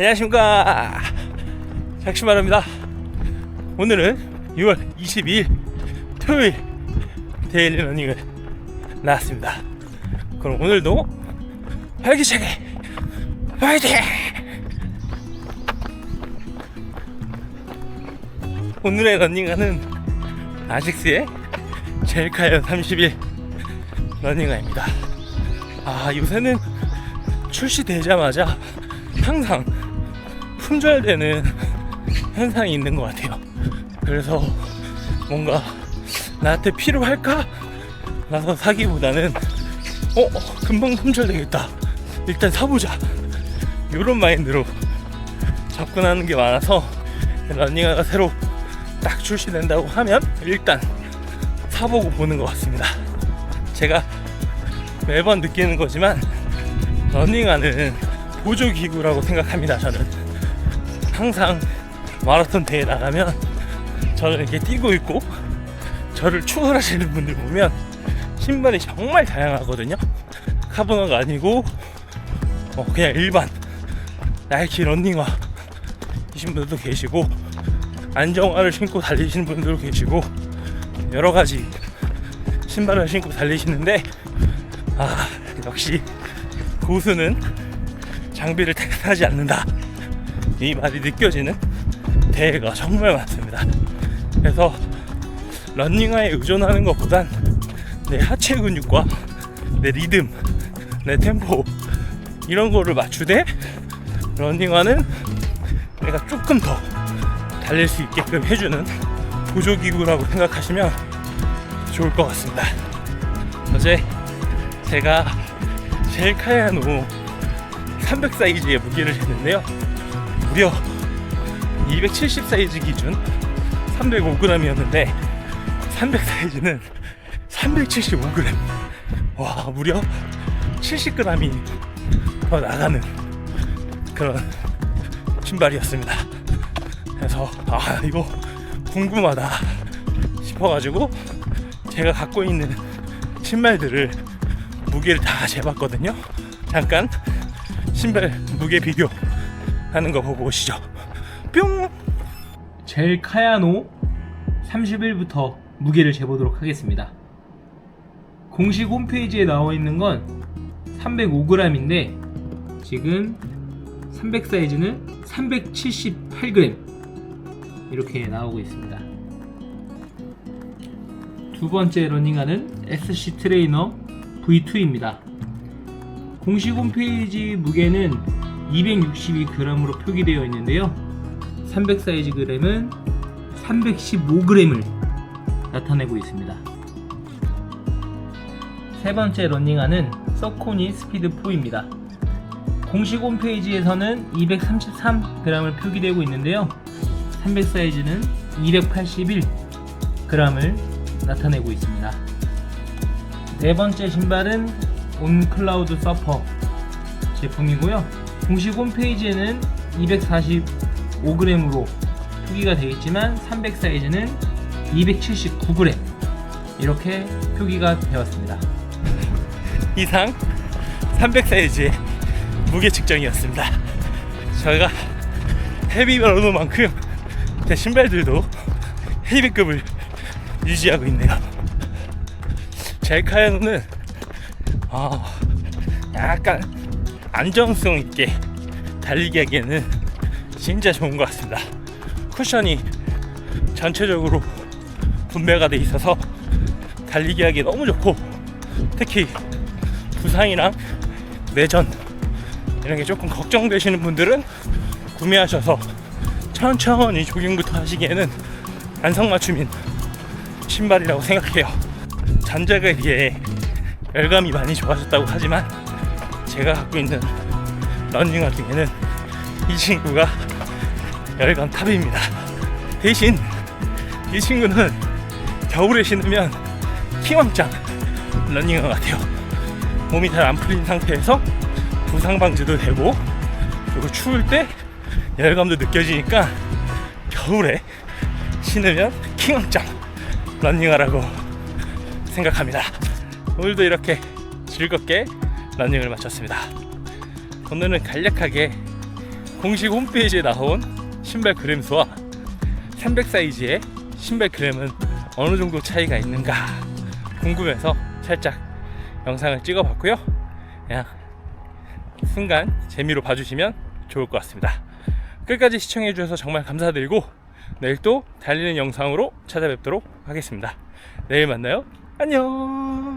안녕하십니까. 작심말입니다. 오늘은 6월 22일 토요일 데일리 러닝을 나왔습니다. 그럼 오늘도 활기차게 화이팅! 오늘의 러닝화는 아식스의 젤카이어 31 러닝화입니다. 아 요새는 출시되자마자 항상 품절되는 현상이 있는 것 같아요. 그래서 뭔가 나한테 필요할까? 나서 사기보다는 어 금방 품절되겠다. 일단 사보자. 이런 마인드로 접근하는 게 많아서 러닝화가 새로 딱 출시된다고 하면 일단 사보고 보는 것 같습니다. 제가 매번 느끼는 거지만 러닝화는 보조기구라고 생각합니다. 저는 항상 마라톤 대회 나가면 저는 이렇게 뛰고 있고 저를 추월하시는 분들 보면 신발이 정말 다양하거든요. 카보너가 아니고 어, 그냥 일반 나이키 러닝화 이신 분들도 계시고 안정화를 신고 달리시는 분들도 계시고 여러 가지 신발을 신고 달리시는데 아 역시 고수는 장비를 택하지 않는다 이 말이 느껴지는 대회가 정말 많습니다 그래서 런닝화에 의존하는 것보단 내 하체 근육과 내 리듬 내 템포 이런 거를 맞추되 런닝화는 내가 조금 더 달릴 수 있게끔 해주는 보조기구라고 생각하시면 좋을 것 같습니다 어제 제가 제일 카야노 300 사이즈의 무게를 쟀는데요. 무려 270 사이즈 기준 305g이었는데 300 사이즈는 375g. 와, 무려 70g이 더 나가는 그런 신발이었습니다. 그래서 아, 이거 궁금하다 싶어가지고 제가 갖고 있는 신발들을 무게를 다 재봤거든요. 잠깐 신발 무게 비교 하는 거 보고 오시죠. 뿅! 젤 카야노 30일부터 무게를 재보도록 하겠습니다. 공식 홈페이지에 나와 있는 건 305g인데 지금 300 사이즈는 378g 이렇게 나오고 있습니다. 두 번째 러닝화는 SC 트레이너 V2입니다. 공식 홈페이지 무게는 262g으로 표기되어 있는데요. 300 사이즈 그램은 315g을 나타내고 있습니다. 세 번째 러닝화는 서코니 스피드 4입니다. 공식 홈페이지에서는 233g을 표기되고 있는데요. 300 사이즈는 281g을 나타내고 있습니다. 네 번째 신발은 온클라우드 서퍼 제품이고요. 공식 홈페이지에는 245g으로 표기가 되어 있지만 300 사이즈는 279g 이렇게 표기가 되었습니다. 이상 300 사이즈의 무게 측정이었습니다. 저희가 헤비 러너만큼 제 신발들도 헤비급을 유지하고 있네요. 젤카야노는 아, 약간 안정성 있게 달리기 하기에는 진짜 좋은 것 같습니다. 쿠션이 전체적으로 분배가 돼 있어서 달리기 하기 너무 좋고 특히 부상이랑 내전 이런 게 조금 걱정되시는 분들은 구매하셔서 천천히 조깅부터 하시기에는 안성맞춤인 신발이라고 생각해요. 전작에 비해 열감이 많이 좋아졌다고 하지만 제가 갖고 있는 런닝화 중에는 이 친구가 열감 탑입니다. 대신 이 친구는 겨울에 신으면 키왕짱 런닝화 같아요. 몸이 잘 안 풀린 상태에서 부상 방지도 되고 그리고 추울 때 열감도 느껴지니까 겨울에 신으면 킹왕짱 런닝화라고 생각합니다. 오늘도 이렇게 즐겁게 러닝을 마쳤습니다. 오늘은 간략하게 공식 홈페이지에 나온 신발 그램 수와 300 사이즈의 신발 그램은 어느 정도 차이가 있는가 궁금해서 살짝 영상을 찍어봤고요. 그냥 순간 재미로 봐주시면 좋을 것 같습니다. 끝까지 시청해주셔서 정말 감사드리고 내일 또 달리는 영상으로 찾아뵙도록 하겠습니다. 내일 만나요. 안녕.